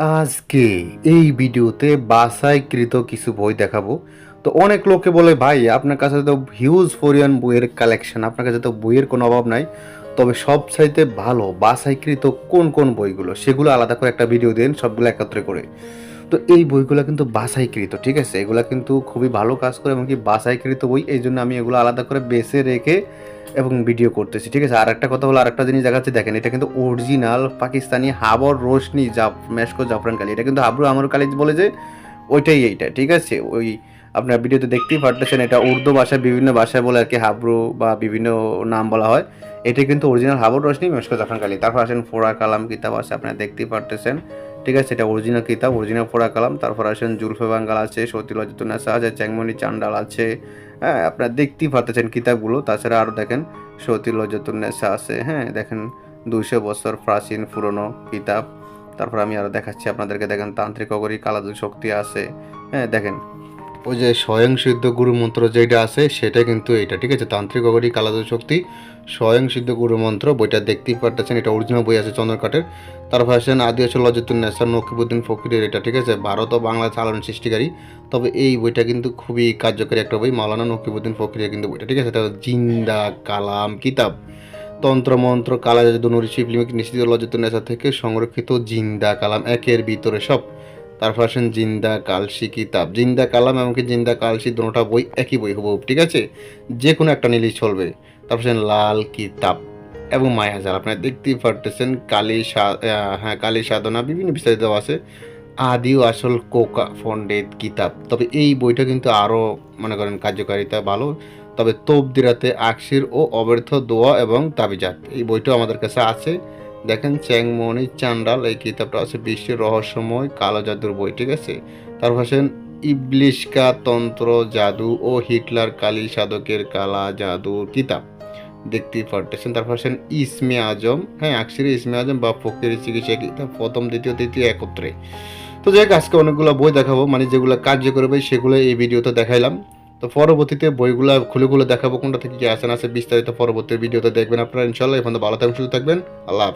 আজকে এই ভিডিওতে বাসায়কৃত কিছু বই দেখাবো। তো অনেক লোকে বলে, ভাই, আপনার কাছে তো হিউজ ফোরিয়ান বইয়ের কালেকশন আপনার কাছে তো বইয়ের কোনো অভাব নাই। তবে সব চাইতে ভালো বাসায়কৃত কোন কোন বইগুলো, সেগুলো আলাদা করে একটা ভিডিও দেন, সবগুলো একত্রে করে। তো এই বইগুলো কিন্তু বাছাইকৃত, ঠিক আছে? এগুলো কিন্তু খুবই ভালো কাজ করে এমনকি বাছাইকৃত বই, এই জন্য আমি এগুলো আলাদা করে বেছে রেখে এবং ভিডিও করতেছি, ঠিক আছে? আর একটা কথা হলো আর একটা জিনিস দেখাচ্ছি, দেখেন, এটা কিন্তু অরিজিনাল পাকিস্তানি হাবর রোশনি জাফ মেশকো জাফরান কালি, এটা কিন্তু হাবরু আমর কালি বলে যে, ওইটাই এইটা, ঠিক আছে? ওই আপনার ভিডিওতে দেখতেই পারতেছেন, এটা উর্দু ভাষায়, বিভিন্ন ভাষায় বলে আর কি হাবরু বা বিভিন্ন নাম বলা হয়। এটা কিন্তু অরিজিনাল হাবর রোশনি মেশকো জাফরান কালি। তারপর আসেন ফোড়া কালাম কিতাব আছে, আপনারা দেখতেই পারতেছেন। ঠিক আছে, এটা অরিজিনাল কিতাব অরিজিনাল পড়া কালাম, তারপর আসেন জুলফে বাঙ্গাল আছে সতী নেশা আছে, চ্যাংমনি চান্ডাল আছে হ্যাঁ আপনারা দেখতেই পারতেছেন কিতাবগুলো। তাছাড়া আরও দেখেন সতী লজ্জতুন্নেসা আছে হ্যাঁ দেখেন দুইশো বছর প্রাচীন পুরনো কিতাব। তারপর আমি আরও দেখাচ্ছি, আপনাদেরকে দেখেন, তান্ত্রিক অগরী কালাদু শক্তি আছে হ্যাঁ দেখেন। ওই যে স্বয়ং সিদ্ধ গুরু মন্ত্র যেটা আছে, সেটা কিন্তু এটা ঠিক আছে? তান্ত্রিক অগরী কালাদু শক্তি, স্বয়ং সিদ্ধ গুরু মন্ত্র বইটা দেখতেই পারতেছেন, এটা অরিজিনাল বই আছে চন্দ্রকাঠের। তারপর আসেন আদি আসল লজিতুন্নেসা নকিবুদ্দিন ফকিরের এটা, ঠিক আছে? ভারত ও বাংলা চালন সৃষ্টিকারী। তবে এই বইটা কিন্তু খুবই কার্যকরী একটা বই, মাওলানা নকিবুদ্দিন ফকিরের কিন্তু বইটা, ঠিক আছে? এটা জিন্দা, কালাম কিতাব। তন্ত্রমন্ত্র কালা জাদু নুরি শিবলিমিক নিশ্চিত লজিত নেশা থেকে সংরক্ষিত জিন্দা, কালাম, একের ভিতরে সব। তারপর আসেন জিন্দা, কালসি, কিতাব। জিন্দা, কালাম এমনকি জিন্দা, কালসি দুটোটা বই, একই বই হব ঠিক আছে? যে কোনো একটা নিলেই চলবে। তারপর আসেন লাল কিতাব এবং মায়াজাল আপনারা দেখতেই পারতেছেন, কালী হ্যাঁ কালী সাধনা, বিভিন্ন বিস্তারিত আছে। আদি ও আসল কোকা পণ্ডিত কিতাব। তবে এই বইটা কিন্তু আরও মনে করেন, কার্যকারিতা ভালো। তবে তবদিরাতে আকশির ও অব্যর্থ দোয়া এবং তাবিজাত। এই বইটাও আমাদের কাছে আছে। দেখেন চ্যাংমণি চান্ডাল এই কিতাবটা আছে বিশ্বের রহস্যময় কালো জাদুর বই ঠিক আছে? তারপর আছেন ইবলিশকা তন্ত্র জাদু ও হিটলার কালী সাধকের কালা জাদু কিতাব। দেখতেই পারতেছেন। তারপর আছেন ইসমে আজম। হ্যাঁ আকশির ইসমে আজম বা ফকির চিকিৎসা কিতাব প্রথম দ্বিতীয় তৃতীয় একত্রে। তো যাই হোক, আজকে অনেকগুলো বই দেখাবো। মানে যেগুলো কার্যকরী বই সেগুলো এই ভিডিওতে দেখাইলাম। তো পরবর্তীতে বইগুলো খুলে খুলে দেখাবো কোনটা থেকে কি আসেন আছে বিস্তারিত পরবর্তী ভিডিওতে দেখবেন আপনারা ইনশাল্লাহ এখন ভালো থাকবেন সুস্থ থাকবেন। আল্লাহ।